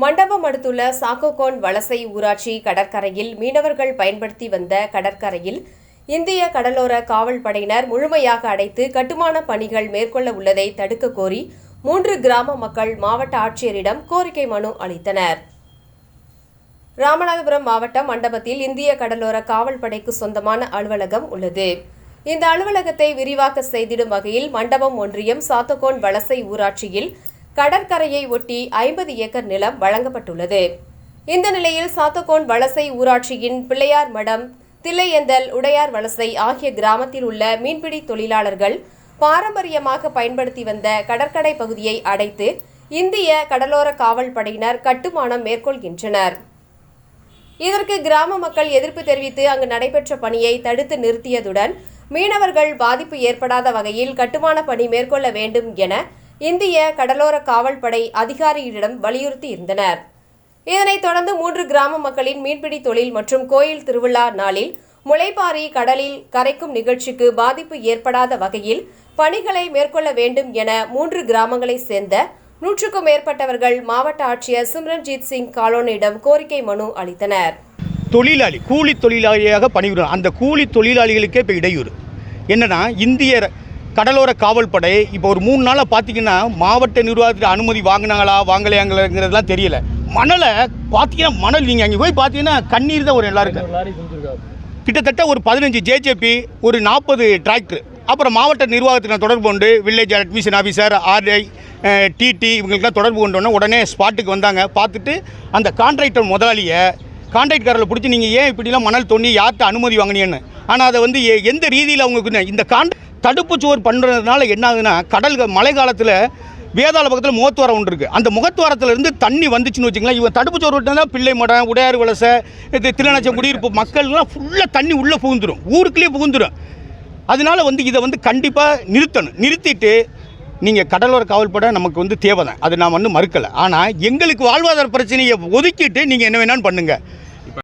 மண்டபம் அடுத்துள்ள சாக்கோகோன் வலசை ஊராட்சி கடற்கரையில் மீனவர்கள் பயன்படுத்தி வந்த கடற்கரையில் இந்திய கடலோர காவல் படையினர் முழுமையாக அடைத்து கட்டுமான பணிகள் மேற்கொள்ள உள்ளதை தடுக்க கோரி மூன்று கிராம மக்கள் மாவட்ட ஆட்சியரிடம் கோரிக்கை மனு அளித்தனர். ராமநாதபுரம் மாவட்டம் மண்டபத்தில் இந்திய கடலோர காவல் படைக்கு சொந்தமான அலுவலகம் உள்ளது. இந்த அலுவலகத்தை விரிவாக்க செய்திடும் வகையில் மண்டபம் ஒன்றியம் சாத்தகோன் வலசை ஊராட்சியில் கடற்கரையை ஒட்டி ஐம்பது ஏக்கர் நிலம் வழங்கப்பட்டுள்ளது. இந்த நிலையில் சாத்தகோன் வலசை ஊராட்சியின் பிள்ளையார் மடம் தில்லையந்தல் உடையார் வலசை ஆகிய கிராமத்தில் உள்ள மீன்பிடி தொழிலாளர்கள் பாரம்பரியமாக பயன்படுத்தி வந்த கடற்கரை பகுதியை அடைத்து இந்திய கடலோர காவல் படையினர் கட்டுமானம் மேற்கொள்கின்றனர். இதற்கு கிராம மக்கள் எதிர்ப்பு தெரிவித்து அங்கு நடைபெற்ற பணியை தடுத்து நிறுத்தியதுடன் மீனவர்கள் பாதிப்பு ஏற்படாத வகையில் கட்டுமான பணி மேற்கொள்ள வேண்டும் என இந்திய கடலோர காவல்படை அதிகாரிகளிடம் அதிகாரியிடம் வலியுறுத்தி இருந்தனர் இதனைத் தொடர்ந்து மூன்று கிராம மக்களின் மீன்பிடி தொழில் மற்றும் கோயில் திருவிழா நாளில் முளைப்பாரி கடலில் கரைக்கும் நிகழ்ச்சிக்கு பாதிப்பு ஏற்படாத வகையில் பணிகளை மேற்கொள்ள வேண்டும் என மூன்று கிராமங்களைச் சேர்ந்த நூற்றுக்கும் மேற்பட்டவர்கள் மாவட்ட ஆட்சியர் சிம்ரன்ஜித் சிங் காலோனியிடம் கோரிக்கை மனு அளித்தனர். தொழிலாளி கூலி தொழிலாளியாக பணிபுரியும் அந்த கூலி தொழிலாளிகளுக்கே இப்போ இடையூறு. என்னன்னா இந்திய கடலோர காவல் படை இப்போ ஒரு மூணு நாளாக பார்த்தீங்கன்னா மாவட்ட நிர்வாகத்தில் அனுமதி வாங்கினாங்களா வாங்கலையாங்கிறதுலாம் தெரியல. மணலை பார்த்தீங்கன்னா மணல் நீங்கள் அங்கே போய் பார்த்தீங்கன்னா கண்ணீர் தான் ஒரு எல்லாருக்கும். கிட்டத்தட்ட ஒரு பதினஞ்சு ஜேஜேபி ஒரு நாற்பது டிராக்டர் அப்புறம் மாவட்ட நிர்வாகத்தில் தொடர்பு கொண்டு village admission officer RI DD இவங்களுக்குலாம் தொடர்பு கொண்டோன்னே உடனே ஸ்பாட்டுக்கு வந்தாங்க. பார்த்துட்டு அந்த கான்ட்ராக்டர் முதலாளியை கான்ட்ராக்டரில் பிடிச்சி நீங்கள் ஏன் இப்படிலாம் மணல் தோண்டி யார்கிட்ட அனுமதி வாங்கினீங்கன்னு? ஆனால் அதை வந்து எந்த ரீதியில் அவங்களுக்கு இந்த கான் தடுப்பு சுவர் பண்ணுறதுனால என்ன ஆகுதுன்னா கடல் மழை காலத்தில் வேதாள பக்கத்தில் முகத்துவாரம் ஒன்று இருக்குது அந்த முகத்துவாரத்துலேருந்து தண்ணி வந்துச்சுன்னு வச்சுங்களேன் இவன் தடுப்பு சோறு விட்டா பிள்ளை மடம் உடையார் வலசை இது திருநச்சம் குடியிருப்பு மக்கள்லாம் ஃபுல்லாக தண்ணி உள்ளே புகுந்துடும் ஊருக்குள்ளேயே புகுந்துடும் அதனால வந்து இதை வந்து கண்டிப்பாக நிறுத்தணும். நிறுத்திட்டு நீங்கள் கடலோர காவல்படை நமக்கு வந்து தேவை தான் அது நான் வந்து மறுக்கலை. ஆனால் எங்களுக்கு வாழ்வாதார பிரச்சனையை ஒதுக்கிட்டு நீங்கள் என்ன வேணாலும் பண்ணுங்கள்